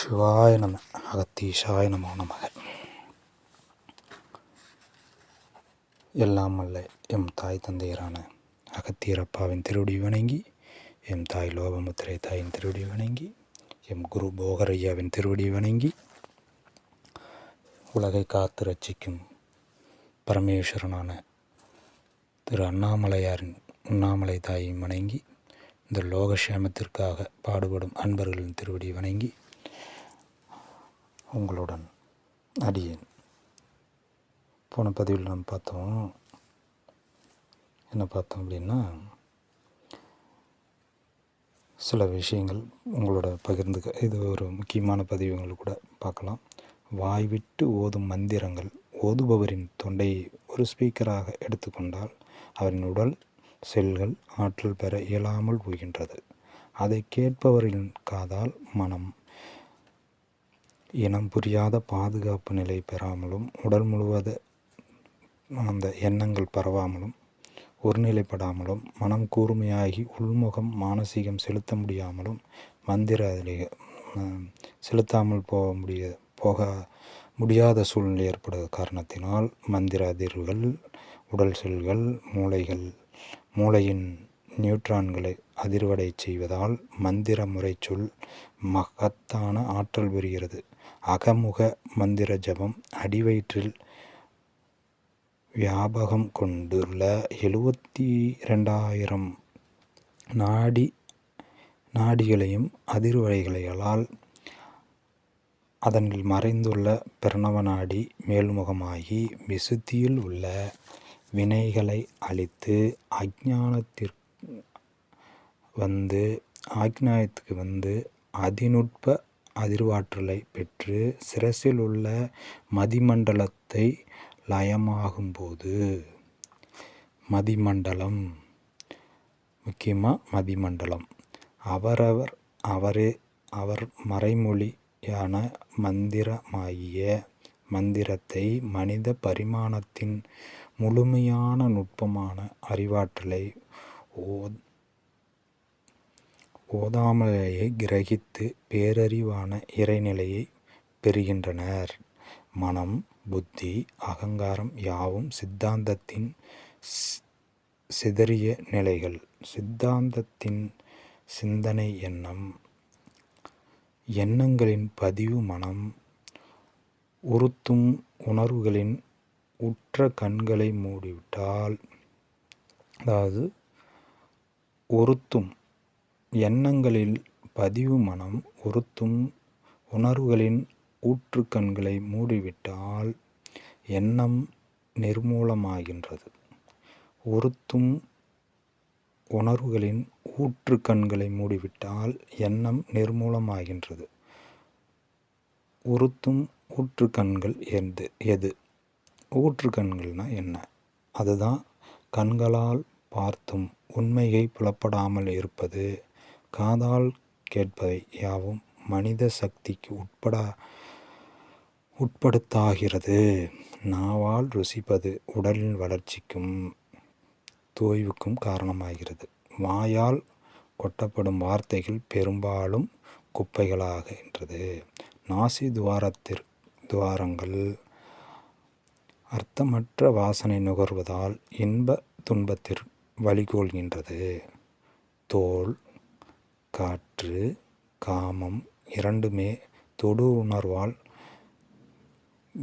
சிவாய நம அகத்தீஷாய நமோ நமக. எல்லாம் அல்ல எம் தாய் தந்தையரான அகத்தியரப்பாவின் திருவடி வணங்கி எம் தாய் லோபமுத்திரை தாயின் திருவடி வணங்கி எம் குரு போகரையாவின் திருவடி வணங்கி உலகை காத்து ரட்சிக்கும் பரமேஸ்வரனான திரு அண்ணாமலையாரின் உண்ணாமலை தாயை வணங்கி இந்த லோகக்ஷேமத்திற்காக பாடுபடும் அன்பர்களின் திருவடி வணங்கி உங்களுடன் அடியேன். போன பதிவில் நம்ம பார்த்தோம் என்ன பார்த்தோம் அப்படின்னா சில விஷயங்கள் உங்களோட பகிர்ந்துக்க இது ஒரு முக்கியமான பதிவுகள் கூட பார்க்கலாம். வாய் விட்டு ஓதும் மந்திரங்கள் ஓதுபவரின் தொண்டையை ஒரு ஸ்பீக்கராக எடுத்துக்கொண்டால் அவரின் உடல் செல்கள் ஆற்றல் பெற இயலாமல் போகின்றது. அதை கேட்பவரின் காதால் மனம் இனம் புரியாத பாதுகாப்பு நிலை பெறாமலும் உடல் முழுவத அந்த எண்ணங்கள் பரவாமலும் ஒருநிலைப்படாமலும் மனம் கூர்மையாகி உள்முகம் மானசீகம் செலுத்த முடியாமலும் மந்திர செலுத்தாமல் போக முடிய போக முடியாத சூழ்நிலை ஏற்படுவது காரணத்தினால் மந்திர அதிர்வுகள் உடல் செல்கள் மூளைகள் மூளையின் நியூட்ரான்களை அதிர்வடை செய்வதால் மந்திர முறைச்சொல் மகத்தான ஆற்றல் பெறுகிறது. அகமுக மந்திர ஜபம் அடிவயிற்றில் வியாபகம் கொண்டுள்ள எழுபத்தி ரெண்டாயிரம் நாடி நாடிகளையும் அதிர்வலைகளால் அதனில் மறைந்துள்ள பிரணவ நாடி மேல்முகமாகி விசுத்தியில் உள்ள வினைகளை அழித்து அஜானத்திற்கு வந்து ஆக்ஞாயத்துக்கு வந்து அதிநுட்ப அதிர்வாற்றலை பெற்று சிரசில் உள்ள மதிமண்டலத்தை லயமாகும்போது மதிமண்டலம் முக்கியமாக மதிமண்டலம். அவரவர் அவரே அவர் மறைமொழியான மந்திரமாகிய மந்திரத்தை மனித பரிமாணத்தின் முழுமையான நுட்பமான அறிவாற்றலை ஓ ஓதாமலேயே கிரகித்து பேரறிவான இறைநிலையை பெறுகின்றனர். மனம் புத்தி அகங்காரம் யாவும் சித்தாந்தத்தின் சிதறிய நிலைகள். சித்தாந்தத்தின் சிந்தனை எண்ணம். எண்ணங்களின் பதிவு மனம். உறுத்தும் உணர்வுகளின் உற்ற கண்களை மூடிவிட்டால் அதாவது ஒருத்தும் எண்ணங்களில் பதிவு மனம் உறுத்தும் உணர்வுகளின் ஊற்றுக்கண்களை மூடிவிட்டால் எண்ணம் நிர்மூலமாகின்றது. உறுத்தும் உணர்வுகளின் ஊற்றுக்கண்களை மூடிவிட்டால் எண்ணம் நிர்மூலமாகின்றது. உறுத்தும் ஊற்றுக்கண்கள் எது எது? ஊற்றுக்கண்கள்னால் என்ன? அதுதான் கண்களால் பார்த்தும் உண்மையை புலப்படாமல் இருப்பது. காதால் கேட்பவை யாவும் மனித சக்திக்கு உட்பட உட்படுத்தாகிறது. நாவால் ருசிப்பது உடலின் வளர்ச்சிக்கும் தோய்வுக்கும் காரணமாகிறது. வாயால் கொட்டப்படும் வார்த்தைகள் பெரும்பாலும் குப்பைகளாகின்றது நாசி துவாரத்திற் துவாரங்கள் அர்த்தமற்ற வாசனை நுகர்வதால் இன்ப துன்பத்தில் வழிகோள்கின்றது தோல் காற்று காமம் இரண்டுமே தொடு உணர்வால்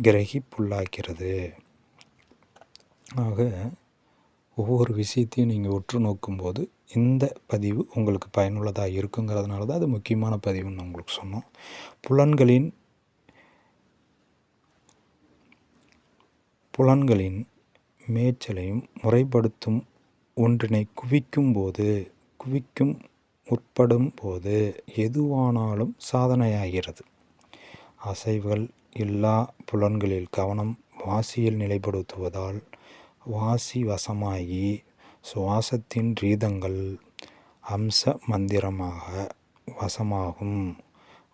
கிரகிப்புள்ளாக்கிறது ஆக ஒவ்வொரு விஷயத்தையும் நீங்கள் உற்று நோக்கும்போது இந்த பதிவு உங்களுக்கு பயனுள்ளதாக இருக்குங்கிறதுனால தான் அது முக்கியமான பதிவுன்னு உங்களுக்கு சொன்னோம். புலன்களின் புலன்களின் மேய்ச்சலையும் முறைப்படுத்தும் ஒன்றினை குவிக்கும் போது குவிக்கும் முற்படும் போது எதுவானாலும் சாதனையாகிறது. அசைவுகள் எல்லா புலன்களில் கவனம் வாசியில் நிலைப்படுத்துவதால் வாசி வசமாகி சுவாசத்தின் ரீதங்கள் அம்ச மந்திரமாக வசமாகும்.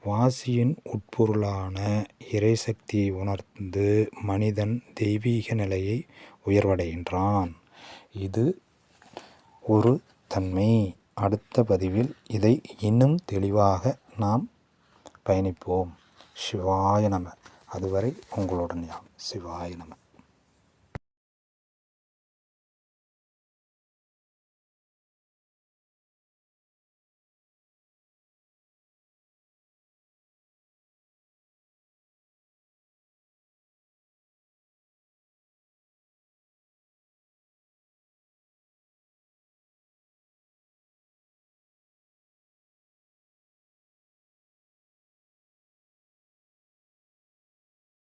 வாசியின் உட்பொருளான இறைசக்தியை உணர்ந்து மனிதன் தெய்வீக நிலையை உயர்வடைகின்றான். இது ஒரு தன்மை. அடுத்த பதிவில் இதை இன்னும் தெளிவாக நாம் பயணிப்போம். சிவாய நம. அதுவரை உங்களுடன் யாம். சிவாய நம.